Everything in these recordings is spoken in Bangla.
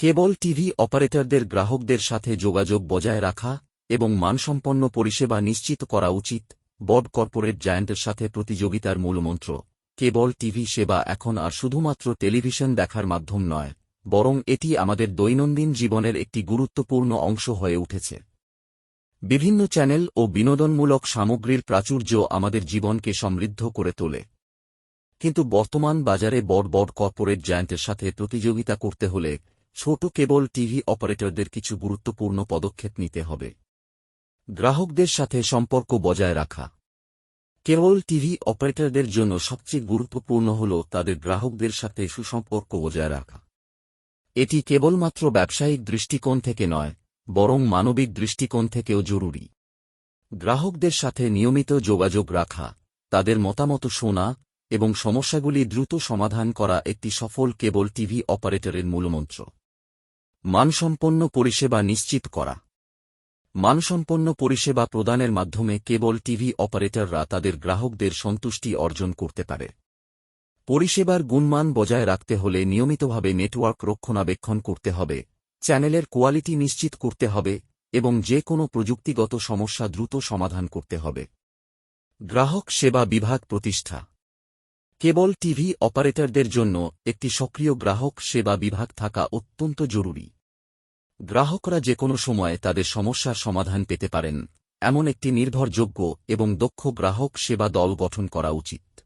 কেবল টিভি অপারেটরদের গ্রাহকদের সাথে যোগাযোগ বজায় রাখা এবং মানসম্পন্ন পরিষেবা নিশ্চিত করা উচিত, বড় কর্পোরেট জায়ান্টের সাথে প্রতিযোগিতার মূলমন্ত্র। কেবল টিভি সেবা এখন আর শুধুমাত্র টেলিভিশন দেখার মাধ্যম নয়, বরং এটি আমাদের দৈনন্দিন জীবনের একটি গুরুত্বপূর্ণ অংশ হয়ে উঠেছে। বিভিন্ন চ্যানেল ও বিনোদনমূলক সামগ্রীর প্রাচুর্য আমাদের জীবনকে সমৃদ্ধ করে তোলে। কিন্তু বর্তমান বাজারে বড় বড় কর্পোরেট জায়ান্টের সাথে প্রতিযোগিতা করতে হলে ছোট কেবল টিভি অপারেটরদের কিছু গুরুত্বপূর্ণ পদক্ষেপ নিতে হবে। গ্রাহকদের সাথে সম্পর্ক বজায় রাখা। কেবল টিভি অপারেটরদের জন্য সবচেয়ে গুরুত্বপূর্ণ হল তাদের গ্রাহকদের সাথে সুসম্পর্ক বজায় রাখা। এটি কেবলমাত্র ব্যবসায়িক দৃষ্টিকোণ থেকে নয়, বরং মানবিক দৃষ্টিকোণ থেকেও জরুরি। গ্রাহকদের সাথে নিয়মিত যোগাযোগ রাখা, তাদের মতামত শোনা এবং সমস্যাগুলি দ্রুত সমাধান করা একটি সফল কেবল টিভি অপারেটরের মূলমন্ত্র। মানসম্পন্ন পরিষেবা নিশ্চিত করা। মানসম্পন্ন পরিষেবা প্রদানের মাধ্যমে কেবল টিভি অপারেটররা তাদের গ্রাহকদের সন্তুষ্টি অর্জন করতে পারে। পরিষেবার গুণমান বজায় রাখতে হলে নিয়মিতভাবে নেটওয়ার্ক রক্ষণাবেক্ষণ করতে হবে, চ্যানেলের কোয়ালিটি নিশ্চিত করতে হবে, এবং যে কোনো প্রযুক্তিগত সমস্যা দ্রুত সমাধান করতে হবে। গ্রাহক সেবা বিভাগ প্রতিষ্ঠা। কেবল টিভি অপারেটরদের জন্য একটি সক্রিয় গ্রাহক সেবা বিভাগ থাকা অত্যন্ত জরুরি। গ্রাহকরা যে কোনো সময়ে তাদের সমস্যার সমাধান পেতে পারেন, এমন একটি নির্ভরযোগ্য এবং দক্ষ গ্রাহক সেবা দল গঠন করা উচিত।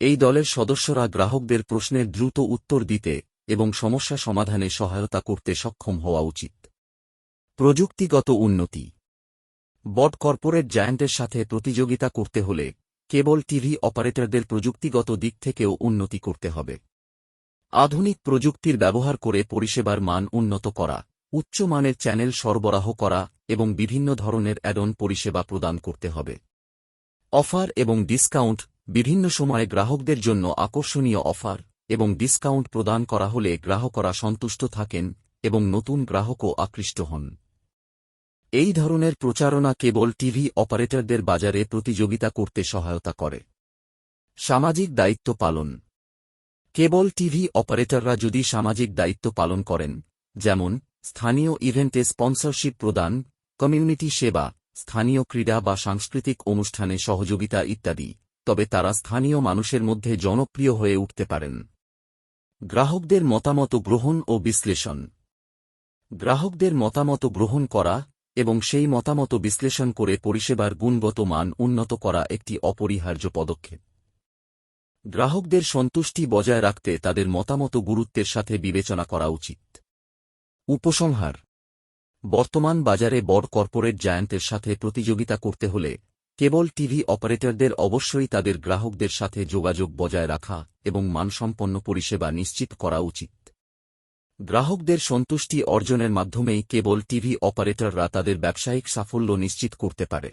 এই দলের সদস্যরা গ্রাহকদের প্রশ্নের দ্রুত উত্তর দিতে এবং সমস্যা সমাধানে সহায়তা করতে সক্ষম হওয়া উচিত। প্রযুক্তিগত উন্নতি। বড় কর্পোরেট জায়ান্টের সাথে প্রতিযোগিতা করতে হলে কেবল টিভি অপারেটরদের প্রযুক্তিগত দিক থেকেও উন্নতি করতে হবে। আধুনিক প্রযুক্তির ব্যবহার করে পরিষেবার মান উন্নত করা। উচ্চমানের চ্যানেল সরবরাহ করা এবং বিভিন্ন ধরনের অ্যাডন পরিষেবা প্রদান করতে হবে। অফার এবং ডিসকাউন্ট বিভিন্ন সময়ে গ্রাহকদের জন্য আকর্ষণীয় অফার এবং ডিসকাউন্ট প্রদান করা হলে গ্রাহকরা সন্তুষ্ট থাকেন এবং নতুন গ্রাহকও আকৃষ্ট হন। এই ধরনের প্রচারণা কেবল টিভি অপারেটরদের বাজারে প্রতিযোগিতা করতে সহায়তা করে। সামাজিক দায়িত্ব পালন। কেবল টিভি অপারেটররা যদি সামাজিক দায়িত্ব পালন করেন, যেমন স্থানীয় ইভেন্টে স্পন্সরশিপ প্রদান, কমিউনিটি সেবা, স্থানীয় ক্রীড়া বা সাংস্কৃতিক অনুষ্ঠানে সহযোগিতা ইত্যাদি, তবে তারা স্থানীয় মানুষের মধ্যে জনপ্রিয় হয়ে উঠতে পারেন। গ্রাহকদের মতামত গ্রহণ ও বিশ্লেষণ। গ্রাহকদের মতামত গ্রহণ করা এবং সেই মতামত বিশ্লেষণ করে পরিষেবার গুণগত মান উন্নত করা একটি অপরিহার্য পদক্ষেপ। গ্রাহকদের সন্তুষ্টি বজায় রাখতে তাদের মতামত গুরুত্বের সাথে বিবেচনা করা উচিত। উপসংহার। বর্তমান বাজারে বড় কর্পোরেট জায়ান্টের সাথে প্রতিযোগিতা করতে হলে কেবল টিভি অপারেটরদের অবশ্যই তাদের গ্রাহকদের সাথে যোগাযোগ বজায় রাখা এবং মানসম্পন্ন পরিষেবা নিশ্চিত করা উচিত। গ্রাহকদের সন্তুষ্টি অর্জনের মাধ্যমেই কেবল টিভি অপারেটররা তাদের ব্যবসায়িক সাফল্য নিশ্চিত করতে পারে।